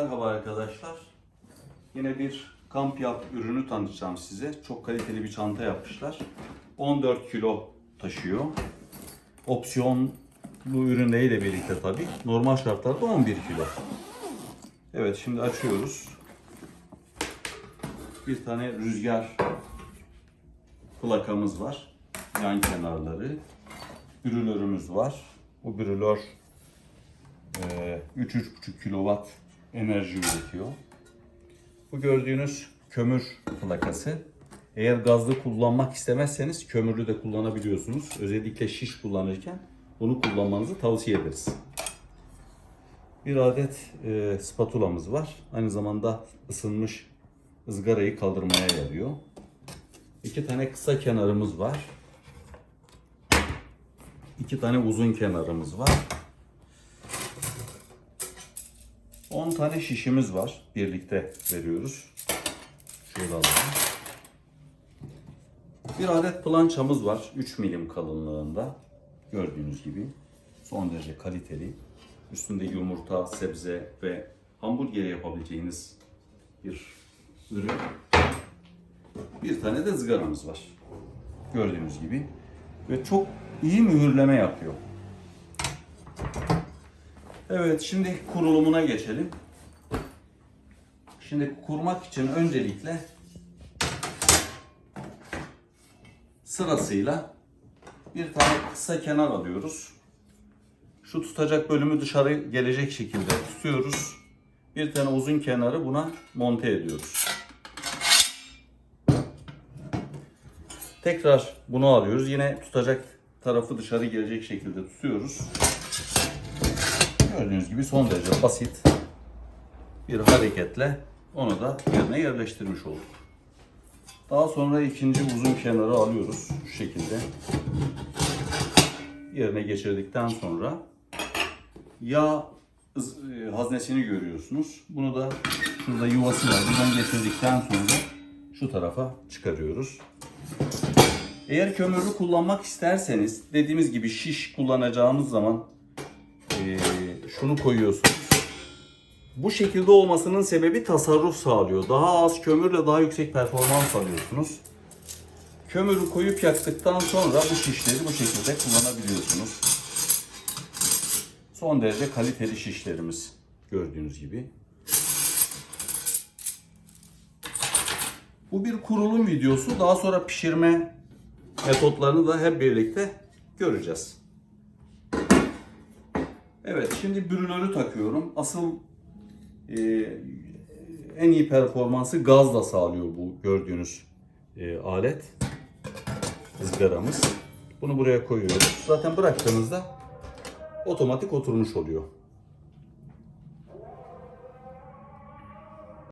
Merhaba arkadaşlar. Yine bir kamp yap ürünü tanıtacağım size. Çok kaliteli bir çanta yapmışlar. 14 kilo taşıyor. Opsiyonlu ürünleriyle birlikte tabii. Normal şartlarda 11 kilo. Evet şimdi açıyoruz. Bir tane rüzgar plakamız var. Yan kenarları. Brülörümüz var. Bu brülör ee, 3-3,5 kilowatt enerji üretiyor. Bu gördüğünüz kömür plakası. Eğer gazlı kullanmak istemezseniz kömürlü de kullanabiliyorsunuz. Özellikle şiş kullanırken bunu kullanmanızı tavsiye ederiz. Bir adet e, spatulamız var. Aynı zamanda ısınmış ızgarayı kaldırmaya yarıyor. İki tane kısa kenarımız var. İki tane uzun kenarımız var. Tane şişimiz var. Birlikte veriyoruz. Şöyle alalım. Bir adet plançamız var. 3 milim kalınlığında. Gördüğünüz gibi. Son derece kaliteli. Üstünde yumurta, sebze ve hamburger yapabileceğiniz bir ürün. Bir tane de ızgaramız var. Gördüğünüz gibi. Ve çok iyi mühürleme yapıyor. Evet, şimdi kurulumuna geçelim. Şimdi kurmak için öncelikle sırasıyla bir tane kısa kenar alıyoruz. Şu tutacak bölümü dışarı gelecek şekilde tutuyoruz. Bir tane uzun kenarı buna monte ediyoruz. Tekrar bunu alıyoruz. Yine tutacak tarafı dışarı gelecek şekilde tutuyoruz. Gördüğünüz gibi son derece basit bir hareketle onu da yerine yerleştirmiş olduk. Daha sonra ikinci uzun kenarı alıyoruz şu şekilde. Yerine geçirdikten sonra yağ e, haznesini görüyorsunuz. Bunu da şurada yuvası var. Buradan geçirdikten sonra şu tarafa çıkarıyoruz. Eğer kömürlü kullanmak isterseniz dediğimiz gibi şiş kullanacağımız zaman ee, şunu koyuyorsunuz. Bu şekilde olmasının sebebi tasarruf sağlıyor. Daha az kömürle daha yüksek performans alıyorsunuz. Kömürü koyup yaktıktan sonra bu şişleri bu şekilde kullanabiliyorsunuz. Son derece kaliteli şişlerimiz gördüğünüz gibi. Bu bir kurulum videosu. Daha sonra pişirme metotlarını da hep birlikte göreceğiz. Evet, şimdi brülörü takıyorum. Asıl e, en iyi performansı gazla sağlıyor bu gördüğünüz e, alet. ızgaramız. Bunu buraya koyuyoruz. Zaten bıraktığınızda otomatik oturmuş oluyor.